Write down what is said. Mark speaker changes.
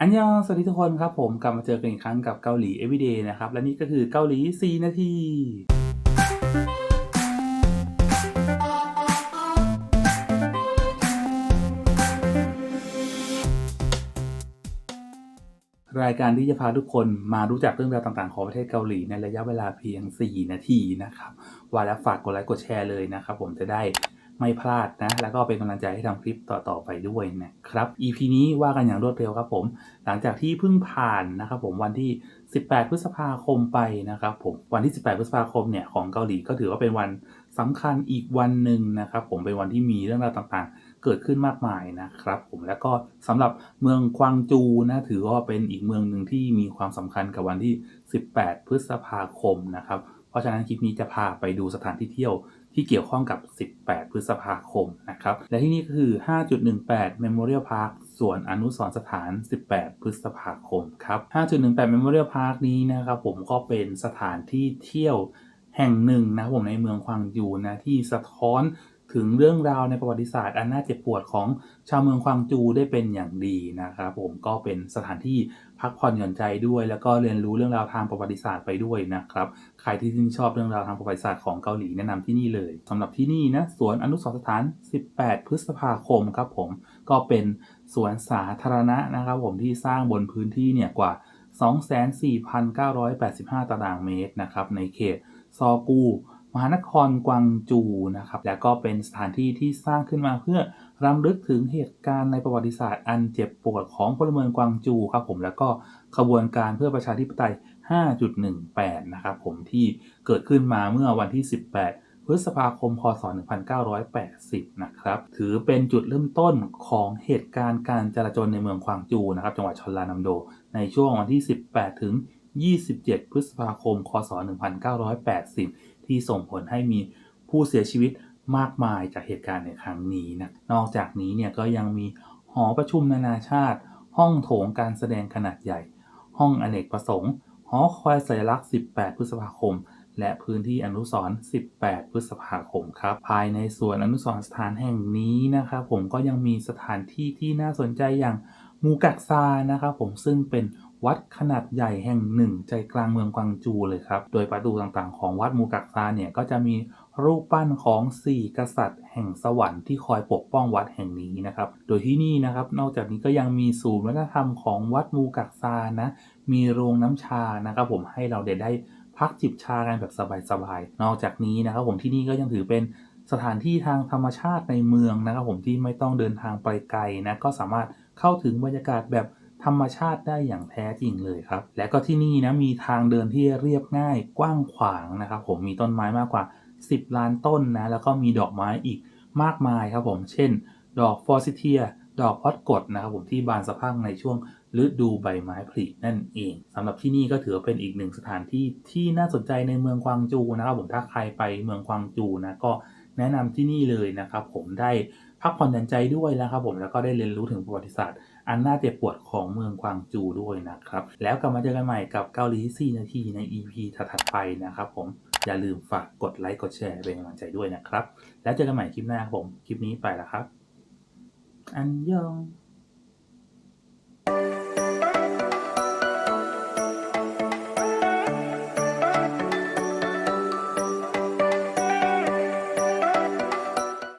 Speaker 1: อันยองสวัสดีทุกคนครับผมกลับมาเจอกันอีกครั้งกับเกาหลี Everyday นะครับ และนี่ก็คือเกาหลี 4 นาทีรายการที่จะพาทุกคนมารู้จักเรื่องราวต่างๆ ของประเทศเกาหลีในระยะเวลาเพียง 4 นาทีนะครับว่าแล้วฝากกดไลค์กดแชร์เลยนะครับผมจะได้ ไม่พลาดนะ แล้วก็เป็นกำลังใจให้ทำคลิปต่อๆไปด้วยนะครับ EP นี้ว่ากันอย่างรวดเร็วครับผม หลังจากที่เพิ่งผ่านนะครับผมวันที่ 18 พฤษภาคมไปนะครับผม วันที่ 18 พฤษภาคมเนี่ยของเกาหลีก็ถือว่าเป็นวันสำคัญอีกวันหนึ่งนะครับผมเป็นวันที่มีเรื่องราวต่างๆ เกิดขึ้นมากมายนะครับผมแล้วก็สำหรับเมืองกวางจูนะถือว่าเป็นอีกเมืองหนึ่งที่มีความสำคัญกับวันที่ 18 พฤษภาคมนะครับเพราะฉะนั้นคลิปนี้จะพาไปดูสถานที่เที่ยว ที่เกี่ยวข้องกับ 18 พฤษภาคมนะครับ และที่นี่ก็คือ 5.18 Memorial Park ส่วนอนุสรสถาน 18 พฤษภาคมครับ 5.18 Memorial Park นี้นะครับผมก็เป็นสถานที่เที่ยวแห่งหนึ่งนะผมในเมืองควางยูนะที่สะท้อน ถึงเรื่องราวในประวัติศาสตร์อันน่าเจ็บปวดของชาวเมืองควางจูได้เป็นอย่างดีนะครับผมก็เป็นสถานที่พักผ่อนหย่อนใจด้วย แล้วก็เรียนรู้เรื่องราวทางประวัติศาสตร์ไปด้วยนะครับใครที่ชื่นชอบเรื่องราวทางประวัติศาสตร์ของเกาหลีแนะนำที่นี่เลยสำหรับที่นี่นะสวนอนุสรสถาน 18 พฤษภาคมครับผมก็เป็นสวนสาธารณะนะครับผมที่สร้างบนพื้นที่เนี่ยกว่า 24,985 ตารางเมตรนะครับในเขตซอกู มหานครกวางจูนะครับและก็เป็นสถานที่ที่สร้างขึ้นมาเพื่อรำลึกถึงเหตุการณ์ในประวัติศาสตร์อันเจ็บปวดของพลเมืองกวางจูครับผมแล้วก็ขบวนการเพื่อประชาธิปไตย 5.18 นะครับผมที่เกิดขึ้นมาเมื่อวันที่ 18พฤษภาคม พศ 1980 นะครับ ถือเป็นจุดเริ่มต้นของเหตุการณ์การจราจรในเมืองควางจูนะครับ จังหวัดชลานัมโด ในช่วงวันที่ 18 ถึง 27 พฤษภาคม คศ 1980 ที่ส่งผลให้มีผู้เสียชีวิตมากมายจากเหตุการณ์ในครั้งนี้นะ นอกจากนี้เนี่ยก็ยังมีหอประชุมนานาชาติ ห้องโถงการแสดงขนาดใหญ่ ห้องอเนกประสงค์ หอคอยสัญลักษณ์ 18 พฤษภาคม และพื้นที่อนุสรณ์18 พฤษภาคมครับ ภายในส่วนอนุสรณ์สถานแห่งนี้นะครับผมก็ยังมีสถานที่ที่น่าสนใจอย่างมูกักซานะครับผมซึ่งเป็น วัดขนาดใหญ่แห่งหนึ่งใจกลางเมืองกวางจูเลยครับ โดยประตูต่างๆของวัดมูกักซาเนี่ยก็จะมีรูปปั้นของ 4 กษัตริย์ แห่งสวรรค์ที่คอยปกป้องวัดแห่งนี้นะครับ โดยที่นี่นะครับ นอกจากนี้ก็ยังมีศูนย์วัฒนธรรมของวัดมูกักซานะ มีโรงน้ำชานะครับผมให้เราเด็ได้พักจิบชากันแบบสบายๆ นอกจากนี้นะครับผมที่นี่ก็ยังถือเป็นสถานที่ทางธรรมชาติในเมืองนะครับผมที่ไม่ต้องเดินทางไปไกลนะก็สามารถเข้าถึงบรรยากาศแบบ ธรรมชาติได้อย่างแท้จริงเลยครับ และก็ที่นี่นะมีทางเดินที่เรียบง่ายกว้างขวางนะครับ ผมมีต้นไม้มากกว่า10ล้านต้นนะแล้วก็มีดอกไม้อีกมากมายครับผมเช่น ดอกฟอร์ซิเทีย ดอกพอดกดนะครับผมที่บานสะพั่งในช่วงฤดูใบไม้ผลินั่นเองสำหรับที่นี่ก็ถือเป็นอีกหนึ่งสถานที่ที่น่าสนใจในเมืองกวางจูนะครับผมถ้าใครไปเมืองกวางจูนะก็แนะนำที่นี่เลยนะครับผมได้พักผ่อนหย่อนใจด้วยนะครับผมแล้วก็ได้เรียนรู้ถึงประวัติศาสตร์ อันน่าเจ็บปวดของเมืองกวางจูด้วยนะครับ แล้วกลับมาเจอกันใหม่กับเกาหลี4นาทีใน EP ถัดไปนะครับผมอย่าลืมฝากกดไลค์กดแชร์เป็นกำลังใจด้วยนะครับ แล้วเจอกันใหม่คลิปหน้าครับผม คลิปนี้ไปแล้วครับ อันยอง